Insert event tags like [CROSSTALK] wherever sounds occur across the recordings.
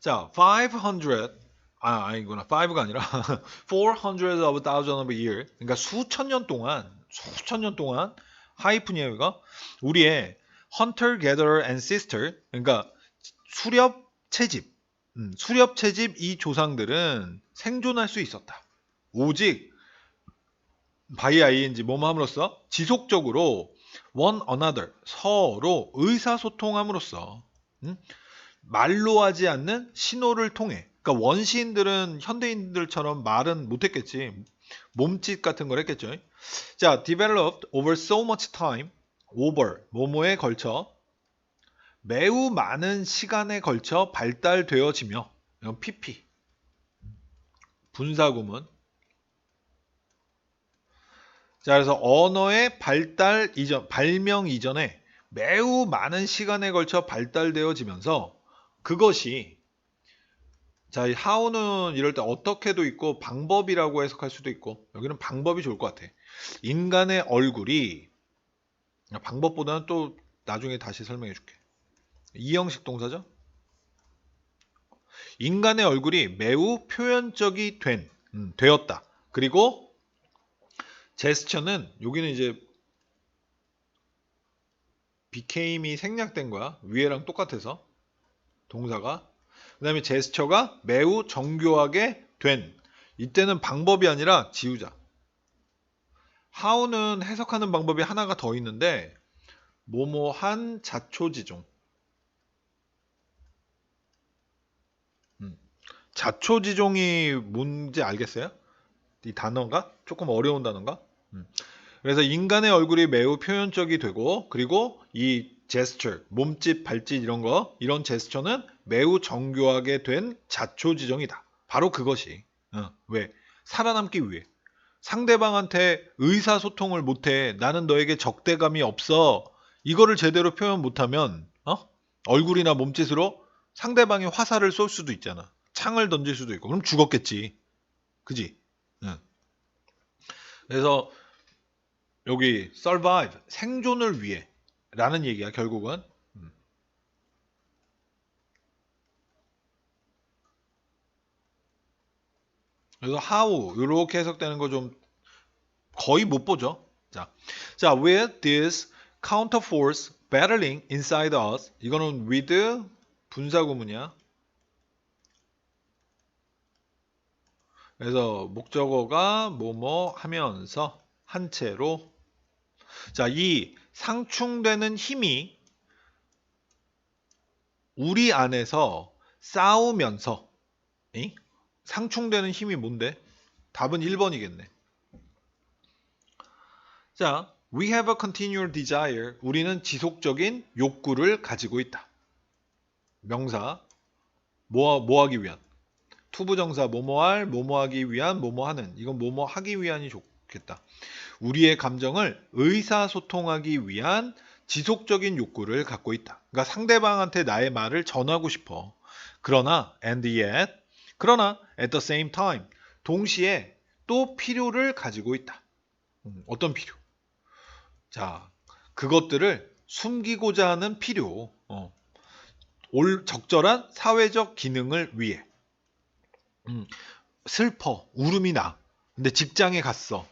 자, 500 아, 아니구나. 5가 아니라 [LAUGHS] 400 of thousand of year. 그러니까 수천 년 동안 수천 년 동안 하이픈이에요, 이거. 우리의 hunter gatherer and sister. 그러니까 수렵 채집. 음, 수렵 채집 이 조상들은 생존할 수 있었다. 오직 by ing 뭐함으로써 지속적으로 one another 서로 의사소통함으로써 음? 말로 하지 않는 신호를 통해. 그러니까 원시인들은 현대인들처럼 말은 못했겠지. 몸짓 같은 걸 했겠죠. 자 developed over so much time over 뭐뭐에 걸쳐 매우 많은 시간에 걸쳐 발달되어지며 이건 PP 분사구문. 자, 그래서 언어의 발달 이전, 발명 이전에 매우 많은 시간에 걸쳐 발달되어지면서 그것이 자, 이 how는 이럴 때 어떻게도 있고 방법이라고 해석할 수도 있고 여기는 방법이 좋을 것 같아. 인간의 얼굴이 방법보다는 또 나중에 다시 설명해 줄게. 이형식 동사죠? 인간의 얼굴이 매우 표현적이 된, 음, 되었다. 그리고 제스처는 여기는 이제 became이 생략된 거야. 위에랑 똑같아서 동사가. 그 다음에 제스처가 매우 정교하게 된. 이때는 방법이 아니라 지우자. how는 해석하는 방법이 하나가 더 있는데 뭐뭐한 자초지종. 음. 자초지종이 뭔지 알겠어요? 이 단어가 조금 어려운 단어인가? 음. 그래서 인간의 얼굴이 매우 표현적이 되고 그리고 이 제스처, 몸짓, 발짓 이런 거 이런 제스처는 매우 정교하게 된 자초지종이다. 바로 그것이 어, 왜 살아남기 위해 상대방한테 의사소통을 못해 나는 너에게 적대감이 없어 이거를 제대로 표현 못하면 어? 얼굴이나 몸짓으로 상대방이 화살을 쏠 수도 있잖아. 창을 던질 수도 있고 그럼 죽었겠지. 그지? 응. 그래서 여기 survive 생존을 위해 라는 얘기야 결국은. 음. 그래서 how 이렇게 해석되는 거 좀 거의 못 보죠. 자, 자 with this counter force battling inside us 이거는 with 분사구문이야. 그래서 목적어가 뭐뭐 하면서 한 채로. 자, 이 상충되는 힘이 우리 안에서 싸우면서 이? 상충되는 힘이 뭔데? 답은 1번이겠네. 자, we have a continual desire. 우리는 지속적인 욕구를 가지고 있다. 명사 뭐, 뭐 하기 위한 투부정사 뭐뭐할 뭐뭐하기 위한 뭐뭐하는 이건 뭐뭐하기 위한이 좋 겠다. 우리의 감정을 의사소통하기 위한 지속적인 욕구를 갖고 있다. 그러니까 상대방한테 나의 말을 전하고 싶어. 그러나 and yet 그러나 at the same time 동시에 또 필요를 가지고 있다. 음, 어떤 필요? 자, 그것들을 숨기고자 하는 필요. 어. 올 적절한 사회적 기능을 위해. 음, 슬퍼, 울음이 나. 근데 직장에 갔어.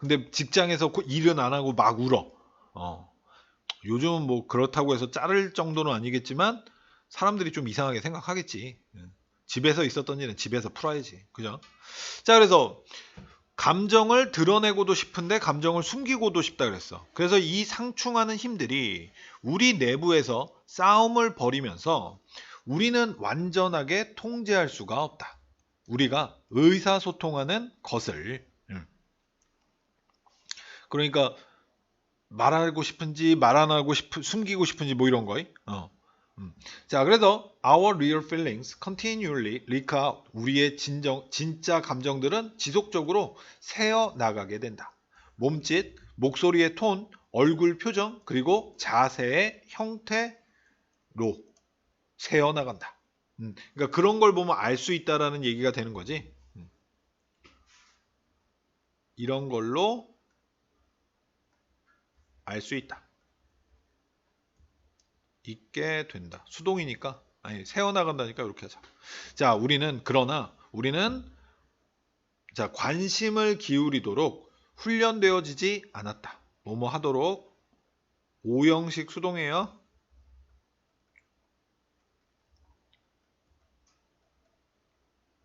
어? 근데 직장에서 일은 안 하고 막 울어. 어. 요즘은 뭐 그렇다고 해서 자를 정도는 아니겠지만 사람들이 좀 이상하게 생각하겠지. 집에서 있었던 일은 집에서 풀어야지. 그죠? 자, 그래서 감정을 드러내고도 싶은데 감정을 숨기고도 싶다 그랬어. 그래서 이 상충하는 힘들이 우리 내부에서 싸움을 벌이면서 우리는 완전하게 통제할 수가 없다. 우리가 의사소통하는 것을 음. 그러니까 말하고 싶은지 말 안 하고 싶 숨기고 싶은지 뭐 이런 거. 어. 음. 자, 그래서 our real feelings continually leak out. 우리의 진정 진짜 감정들은 지속적으로 새어 나가게 된다. 몸짓, 목소리의 톤, 얼굴 표정, 그리고 자세의 형태로 새어 나간다. 음, 그러니까 그런 걸 보면 알 수 있다라는 얘기가 되는 거지. 음. 이런 걸로 알 수 있다. 있게 된다. 수동이니까 아니 새어나간다니까 이렇게 하자. 자 우리는 그러나 우리는 자 관심을 기울이도록 훈련되어지지 않았다. 뭐뭐 하도록 오형식 수동이에요.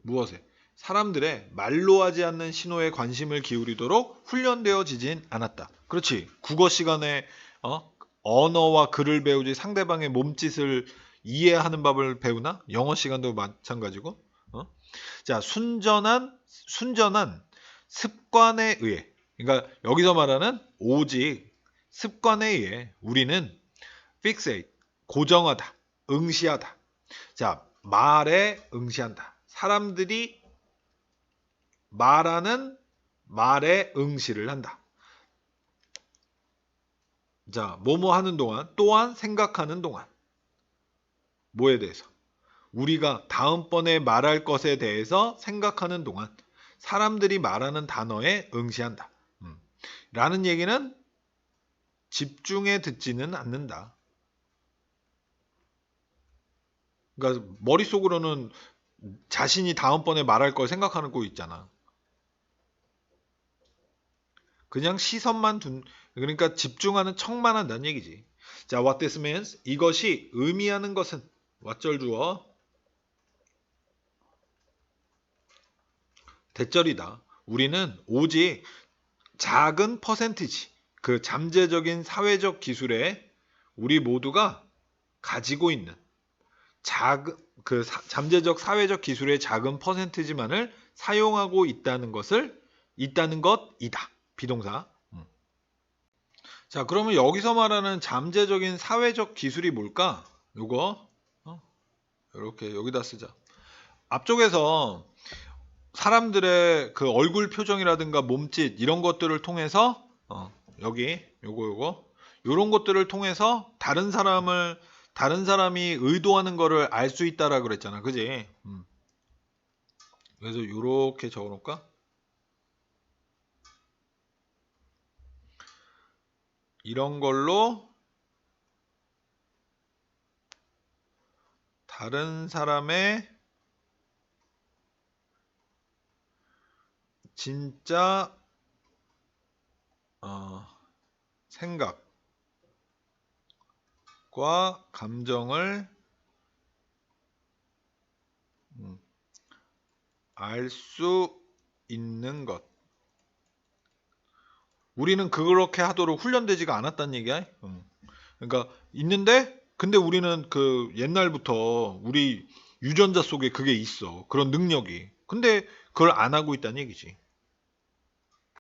무엇에? 사람들의 말로 하지 않는 신호에 관심을 기울이도록 훈련되어지진 않았다. 그렇지. 국어 시간에 어? 언어와 글을 배우지 상대방의 몸짓을 이해하는 법을 배우나? 영어 시간도 마찬가지고. 어? 자, 순전한 순전한 습관에 의해. 그러니까 여기서 말하는 오직 습관에 의해 우리는 fixate 고정하다, 응시하다. 자, 말에 응시한다. 사람들이 말하는 말에 응시를 한다. 자, 뭐뭐 하는 동안 또한 생각하는 동안 뭐에 대해서 우리가 다음번에 말할 것에 대해서 생각하는 동안 사람들이 말하는 단어에 응시한다. 음. 라는 얘기는 집중해 듣지는 않는다. 그러니까 머릿속으로는 자신이 다음번에 말할 걸 생각하는 거 있잖아. 그냥 시선만 둔 그러니까 집중하는 척만 한다는 얘기지. 자, what this means 이것이 의미하는 것은 왓절 주어 대절이다. 우리는 오직 작은 퍼센티지 그 잠재적인 사회적 기술에 우리 모두가 가지고 있는 작은 그 사- 잠재적 사회적 기술의 작은 퍼센티지만을 사용하고 있다는 것을 있다는 것이다. 비동사. 음. 자, 그러면 여기서 말하는 잠재적인 사회적 기술이 뭘까? 요거 어? 이렇게 여기다 쓰자. 앞쪽에서 사람들의 그 얼굴 표정이라든가 몸짓 이런 것들을 통해서 어, 여기 요거 요거 요런 것들을 통해서 다른 사람을 다른 사람이 의도하는 거를 알 수 있다라 그랬잖아. 그지? 음. 그래서 요렇게 적어 놓을까? 이런 걸로 다른 사람의 진짜 어, 생각과 감정을 음, 알수 있는 것. 우리는 그렇게 하도록 훈련되지가 않았다는 얘기야. 음. 그러니까 있는데 근데 우리는 그 옛날부터 우리 유전자 속에 그게 있어. 그런 능력이. 근데 그걸 안 하고 있다는 얘기지.